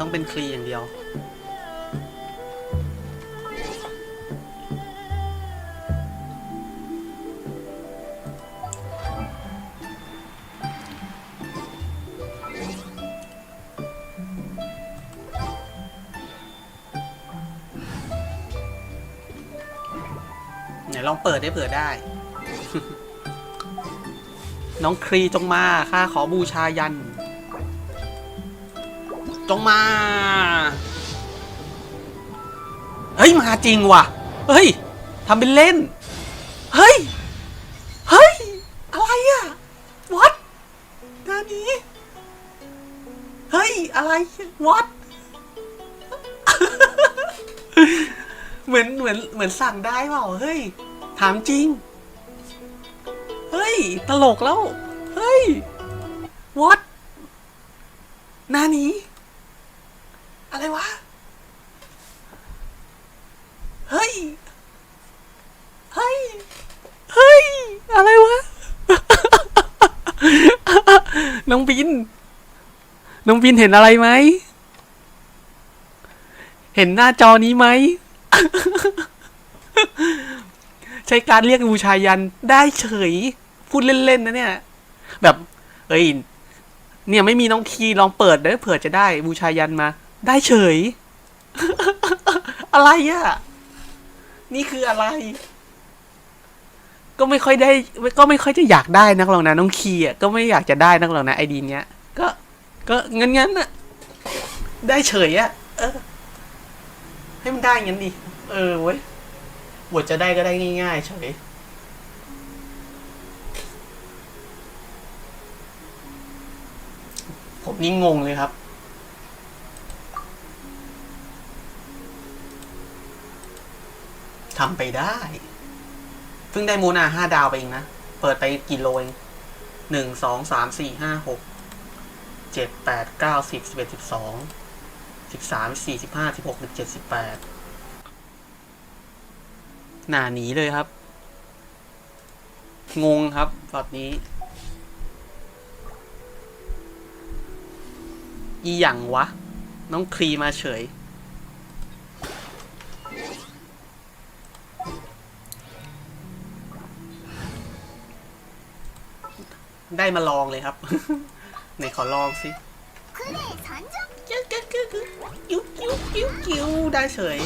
ต้องเป็นคลีอย่างเดียว ไหนลองเปิดได้เผื่อได้ น้องครีจงมาข้าขอบูชายัน งมา เฮ้ย มาจริงว่ะ เฮ้ยทำเป็นเล่น เฮ้ย เฮ้ย อะไรอะ what นานี้ เฮ้ย อะไร what เหมือนเหมือนเหมือนสั่งได้เปล่า เฮ้ย ถามจริง เฮ้ย ตลกแล้ว เฮ้ย what หนานี้ อะไรวะ เฮ้ย เฮ้ย เฮ้ย อะไรวะ น้องบิน น้องบินเห็นอะไรไหม เห็นหน้าจอนี้ไหม ใช้การเรียกบูชายันได้เฉย พูดเล่นๆนะเนี่ย แบบเอ้ย เนี่ยไม่มีน้องคีลองเปิดเด้อเผื่อจะได้บูชายันมา ได้เฉย อะไรอะ่ะ นี่คืออะไร ก็ไม่ค่อยได้ก็ไม่ค่อยจะอยากได้นักหรอกนะน้องคีอะก็ไม่อยากจะได้นักหรอกนะไอดีเนี้ย ก็ก็งั้นงั้นๆอะได้เฉยอะเออ ให้มันได้งั้นดิเออเว้ยบทจะได้ก็ได้ง่ายๆเฉยผมนี่งงเลยครับ ทำไปได้ เพิ่งได้มูนาห้าดาวไปเองนะ เปิดไปกี่โลเองหนึ่งสองสามสี่ห้าหกเจ็ดแปดเก้าสิบสิบเอ็ดสิบสองสิบสามสี่สิบห้าสิบหกสิบเจ็ดสิบแปดหนาหนีเลยครับ งงครับตอนนี้ อีหยังวะ น้องครีมาเฉย ได้มาลองเลยครับ ไหนขอลองสิกิ้วกิ้วกิ้วกิ้วกิ้วกิ้วกิ้วได้เฉย